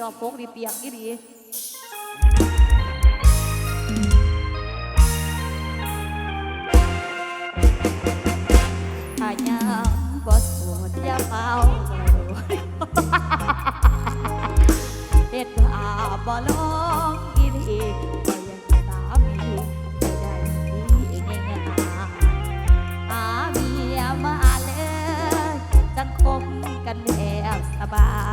จอบโปกดีเปียกนี่ดีถ้ายังบ่โสดอย่าเฝ้าเฮ็ดว่าบ่ลองอีหลีบ่ยังสามีจะได้ดีง่ายๆหาเมียมาเลยจังคมกันแบบสบาย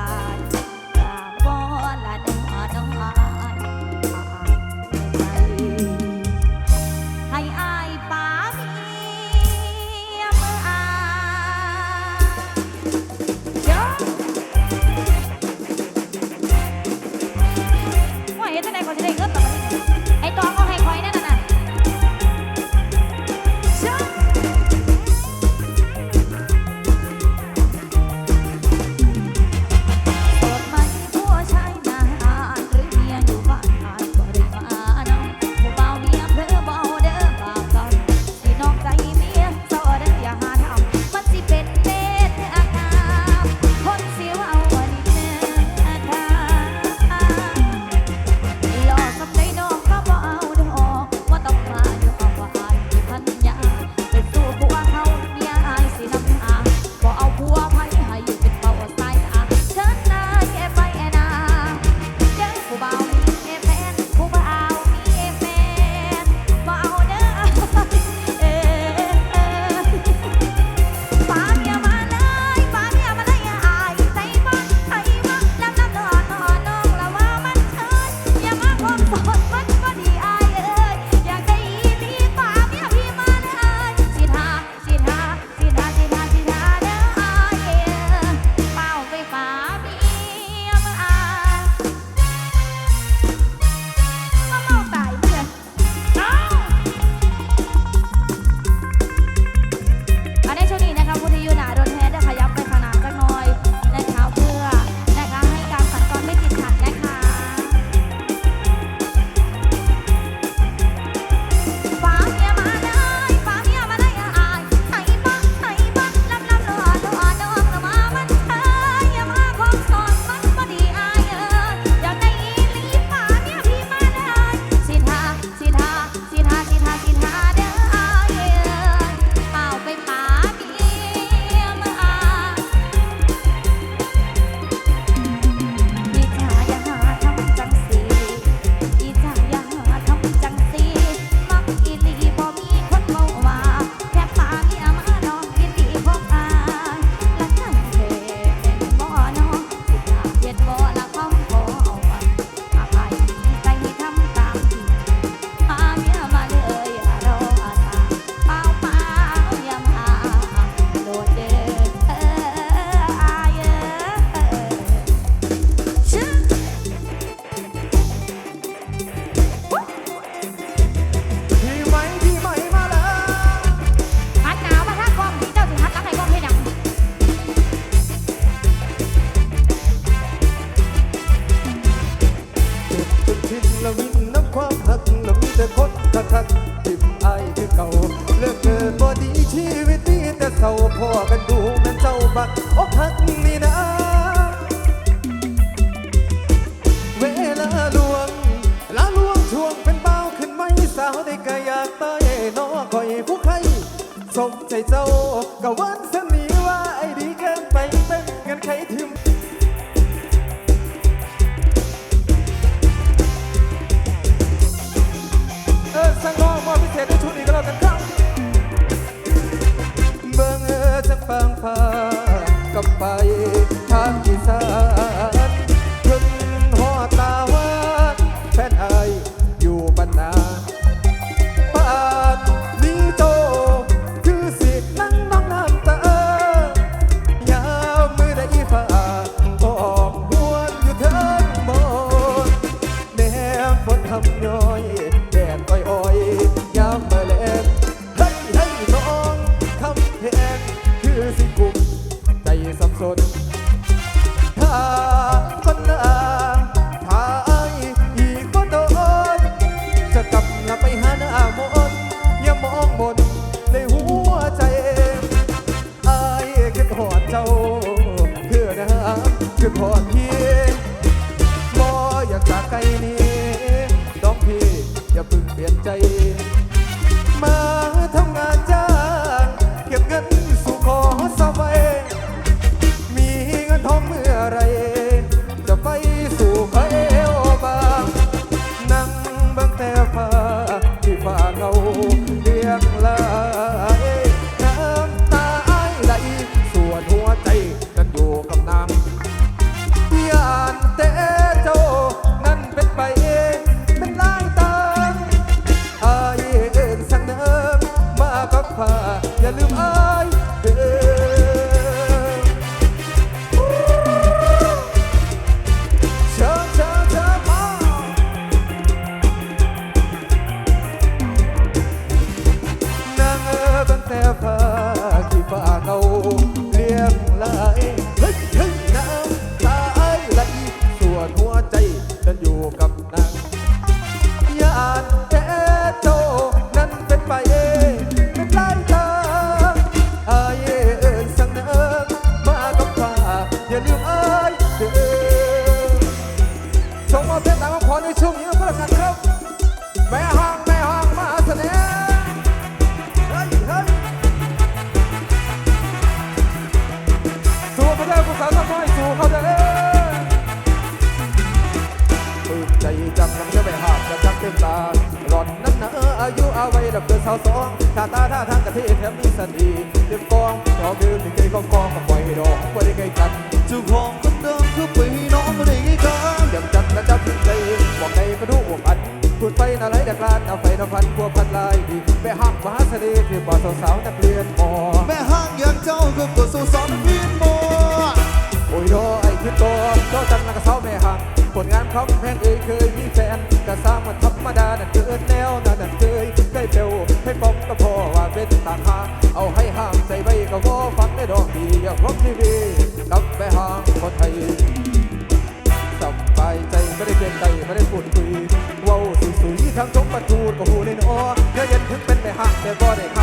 กลับไปทางอีสาน จันนักสาแม่ห้างผลงานเขาแพงเอ่ยเคยมีแฟนแต่สร้างมันธรรมดานั่นคือแนวนั่นนั่นเคยเคยเปลวให้ป้องก็พอว่าเป็นตาคาเอาให้ห้างใจไว้ก็วอฟังได้ดอกดีอย่างพบทีวีกับแม่ห้างคนไทยสบายใจไม่ได้เกรงใจไม่ได้พูดคุยเว้าวสุยสุยๆทั้งจงประตูก็หูในนอเนื้อเย็นถึงเป็นไม่หักแต่ก็ได้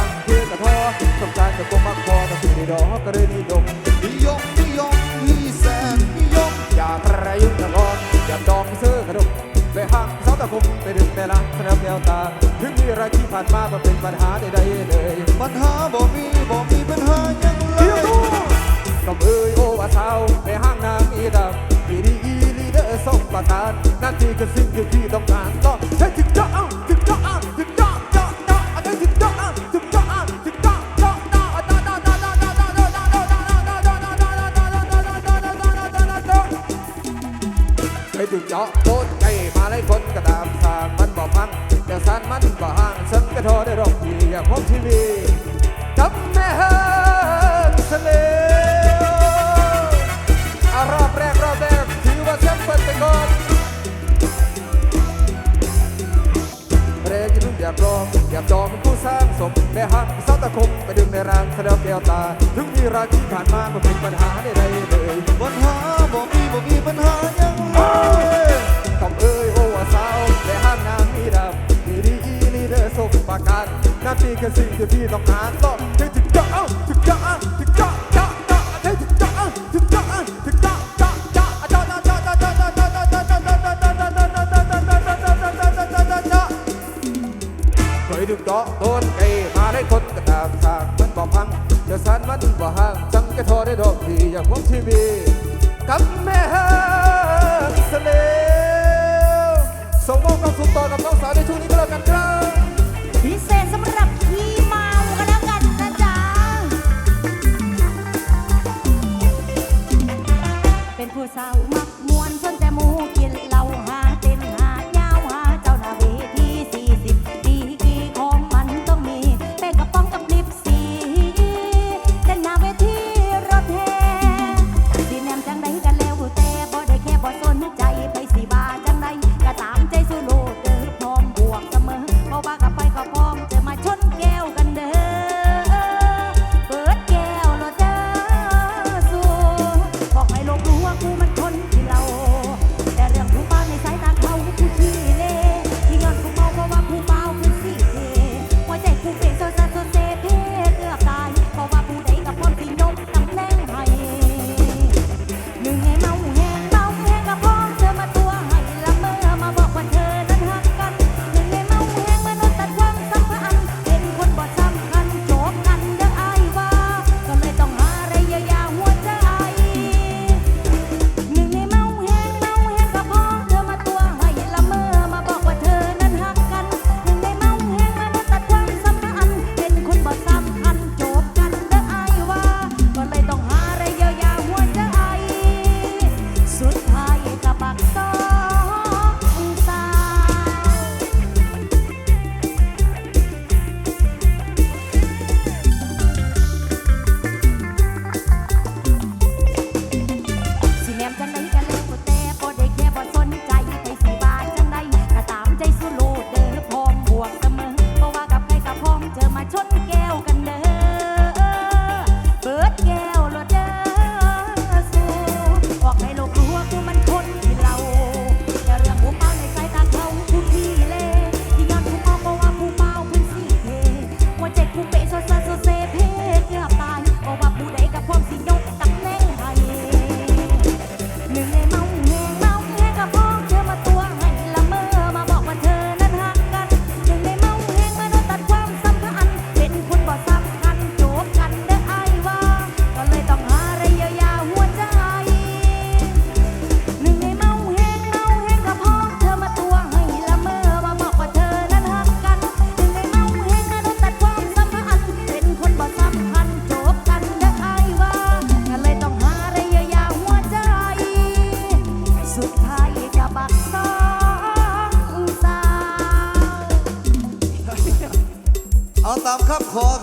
ถึงมีอะไรที่ผ่านมามันเป็นปัญหาใดๆเลย ปัญหาบ่มีบ่มีปัญหาหยังเลเดี๋ยวยดูกับเอ้ยโอว่าสาวไปห้างนางอีดำอีดีอีลีเดอร์ส่งประการนั่นที่คือสิ่งที่พี่ต้องการก็ใช้ถึ สมแม่หักเสาตะคมไปดึงในรางแสดงแก้วตา ถึงมีราที่ผ่านมาก็เป็นปัญหาใดๆเลยปัญหาบ่มีบ่มีปัญหายังเลยต้องเอ้ยโอ้ว่าสาวและห้ามนางมีดำมีดีอีลีเดอร์ส่งประกันหน้าที่คือสิ่งที่พี่ต้องการต้องถึงถึงจะเอาถึงจะเอาถึงจะจะจะถึงจะเอาถึงจะเอาถึงจะจะจะจะจะจะจะจะจะจะจะจะจะเคยดึกดอกโดนไก่มา ได้คนก็ตามทางมันบอกพังจะสานมันบ่ห่างจังก็ทอได้ดอกที่อย่างผมทีวีกับแม่ฮักเสลวส่งมอบความสุขต่อกับน้องสาวในช่วงนี้ก็แล้วกันครับ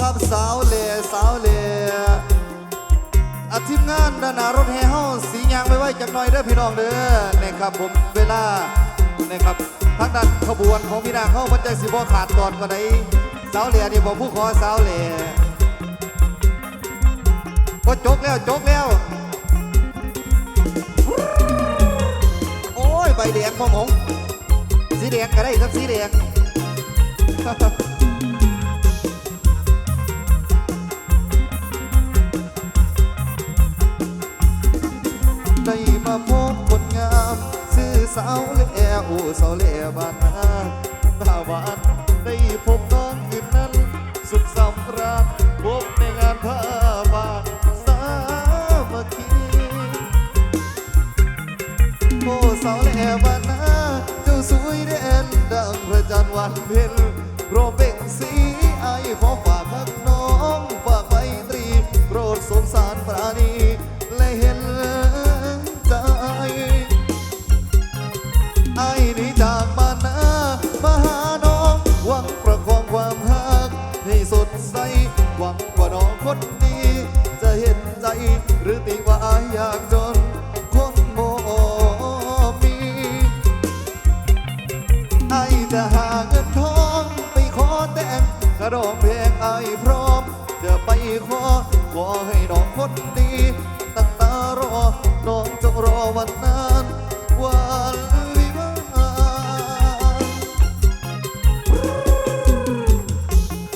ครับสาวเหล่สาวเหล่อาทีมงานด้านหน้ารถแห่เฮาสียางไว้ไว้จักหน่อยเด้อพี่น้องเด้อนะครับผมเวลานะครับทางด้านขบวนของพี่นางเฮามันจะสิบ่ขาดตอนกว่าไหนสาวเหล่นี่บอกผู้ขอสาวเหล่ก็จกแล้วจกแล้วโอ้ยใบแดงพ่อหมงสีแดงก็ได้ครับสีแดง ได้มาพบคนงามซื้อสาวเล่โอ้สาวเล่บ้านนาตาหวานได้พบน้ จะหาเงินทองไปขอแต่งกระดองเพลงไอพร้อมจะไปขอขอให้น้องคนดีตั้งตารอ น้องจงรอวันนั้นวันวิวาห์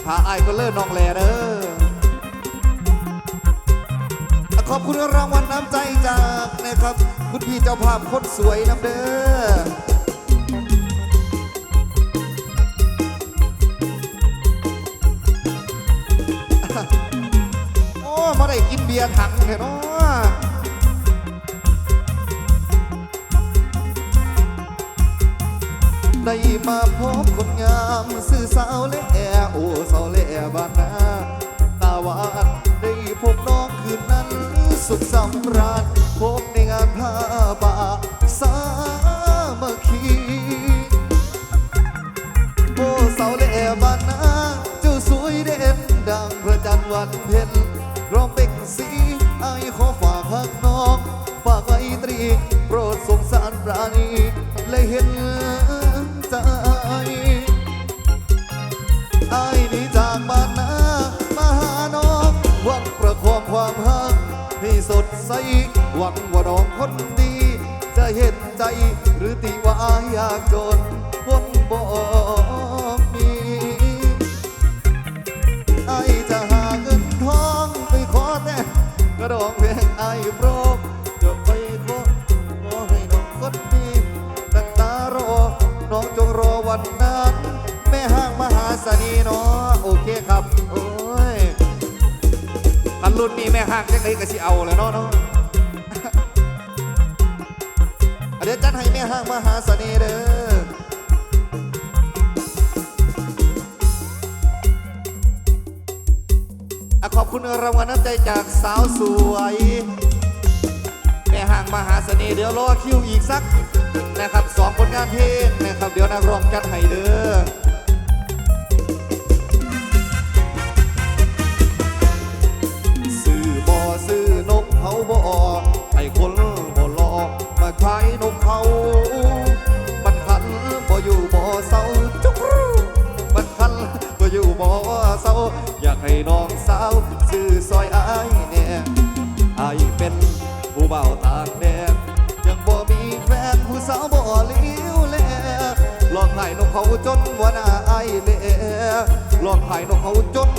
พาไอก็เลิศน้องแลเด้อขอบคุณรางวัลน้ำใจจากนะครับ คุณพี่เจ้าภาพคนสวยน้ำเด้อ บียร์ถังเถอะเนาะได้มาพบคนงามสื่อสาวเล่โอสาวเล่บ้านนาตาหวานได้พบน้องคืนนั้นสุขสำราญพบในงานผ้าป่าสามัคคีโอสาวเล่บ้านนาเจ้าสวยเด่นดังพระจันทร์วันเพ็ญ ไอายขอฝากหักน้อง ฝากไว้ตรี โปรดสงสารปราณีเลยเห็นใจไอ้ายนี่จากบ้านนามาหาน้องหวังประคองความหักให้สดใสหวังว่าน้องคนดี จะเห็นใจหรือติว่าอยากจนคนบ่มีไกระดองเพลงไอโปรกจะไปขอขอให้น้องคนดีตั้งตารอ น้องจงรอวันนั้น แม่ห้างมหาสนีเนาะโอเคครับ โอ้ยคันรุ่นนี้แม่ห้างจังไดก็สิเอาแล้วเนาะเนาะเดี๋ยวจัดให้แม่ห้างมหาเสน่ห์เด้อ ขอบคุณรางวัลน้ำใจจากสาวสวย แม่ห่างมหาเสน่ห์เดี๋ยวรอคิวอีกสักนะครับสองผลงานเพลงนะครับเดี๋ยวนักร้องจัดให้เด้อซื้อบ่อซื้อนกเขาบ่อให้คนบ่หลอกมาขายนกเขา เศร้าอยากให้น้องสาวซื้อซอยอายเนี่ยอายเป็นผู้เบาต่างแดนยังบ่มีแฟนผู้สาวบ่เลี้ยวแลลองให้นกเขาจนว่าหน้าอายเละลองให้นกเขาจน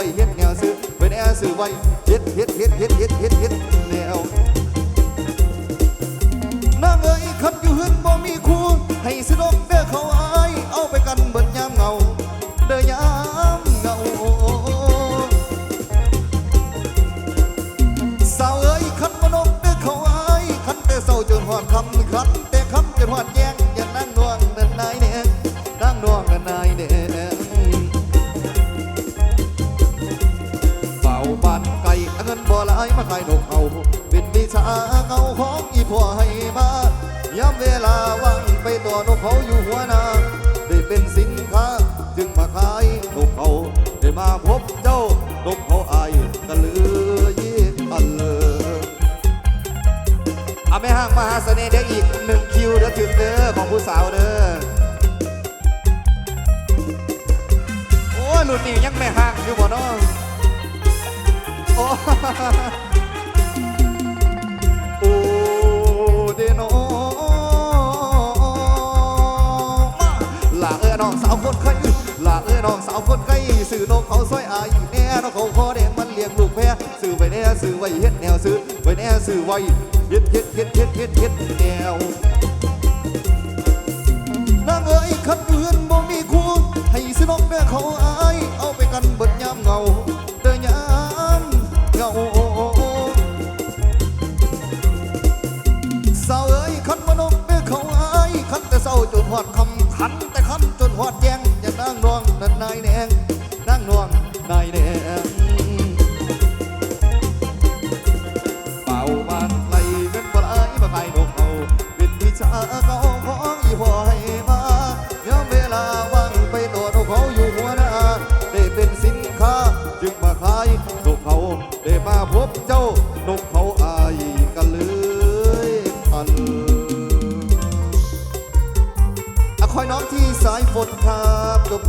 ว้เฮ็ดแนวซื้อไว้แนวซื้อไว้เฮ็ดเฮ็ดเฮ็ดเฮ็ดเฮ็ดเฮ็ดเฮ็ดแนวนางเอ๋ยคำอยู่หึนบ่มีคู่ให้สนุกเด้อเขาอ่าาเงาของอีพ่อให้มาย้ำเวลาว่างไปตัวนกเขาอยู่หัวนาได้เป็นสินค้า ไว้เฮ็ดเฮ็ดเฮ็ดเฮ็ดเฮ็ดเฮ็ดแนวนางเอ้ยคันยืนบ่มีคู่ให้สนกเด้อเขาอายเอาไปกันเบิดยามเงาเด้อยามเงาสาวเอ้ยขันมนกเมื่อเขาอายขันแต่เศร้าจนหอดคำขันแต่ขันจนหอดแยงอย่านั่งนวงนั่นนายแนง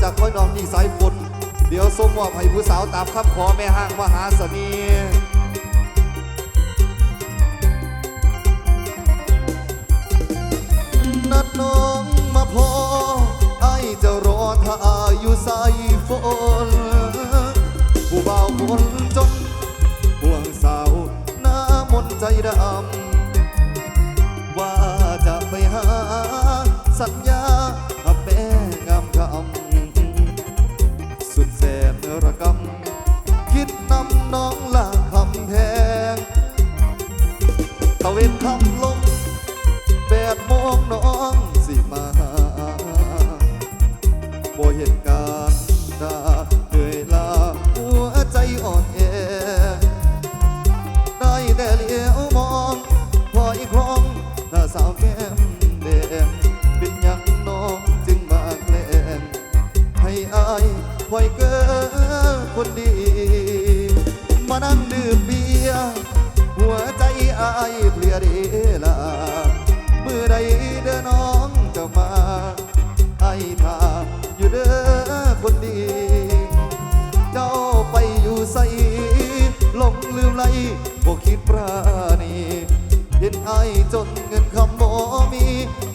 จากคอยน้องที่สายฝนเดี๋ยวส่งมอบให้ผู้สาวตามคำขอแม่ห้างมหาเสน่ห์นัดน้องมาพอไอจะรอท่าอยู่สายฝนผู้บ่าวคนจนห่วงสาวหน้ามนต์ใจดำ เวนคำลงแปดโมงน้อง ไหลบ่คิดปราณีเห็นไอ้ายจนเงินคำบ่มี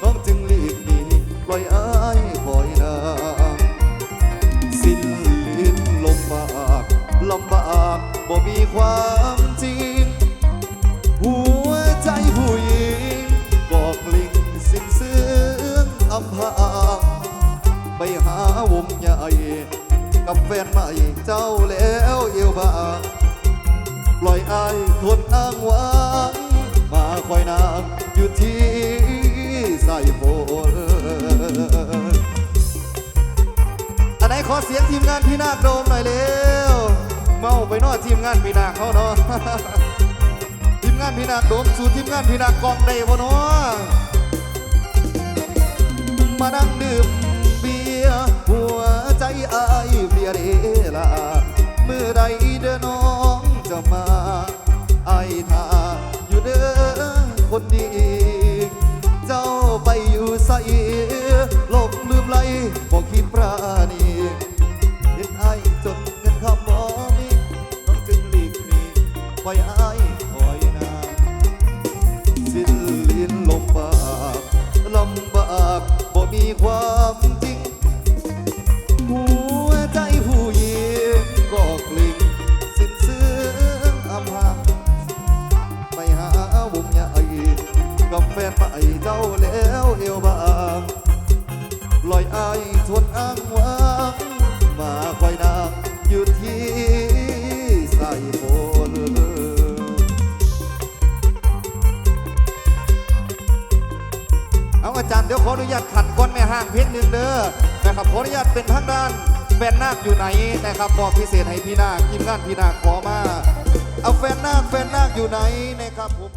น้องจึงรีบหนีปล่อยไอ้ายคอยนางสิ้นลิ้นลมบากลำบากบ่มีความจริง หัวใจผู้หญิงกอกลิ่งสิ้นเสื่องอำพางไปหาวงใหญ่กับแฟนใหม่เจ้าแล้วเอวบาง ปล่อยอายทนอ้างว้างมาคอยนางอยู่ที่ใส่ฝนอันไหนขอเสียงทีมงานพี่นาคโดมหน่อยเร็ว เมาไปนอทีมงานพี่นาคเขาเนาะทีมงานพี่นาคโดมสู่ทีมงานพี่นาคกองได้บ่เนาะมานั่งดื่มเบียร์หัวใจอาย จะมาไอทาอยู่เด้อคนดี เจ้าไปอยู่ใส่หลบลืมไหลบอกคิดปราณีเห็นไอจนเงินคำบ่มีน้องจึงหลีกหนีไปไอคอยนานสิ้นลิ้นลมบากลำบากบ่มีความ ห้างเพชรหนึ่งเด้อนะครับขออนุญาตเป็นทางด้านแฟนนาคอยู่ไหนนะครับบอกพิเศษให้พี่นาคทีมงานพี่นาคขอมา เอาแฟนนาคแฟนนาคอยู่ไหนนะครับผม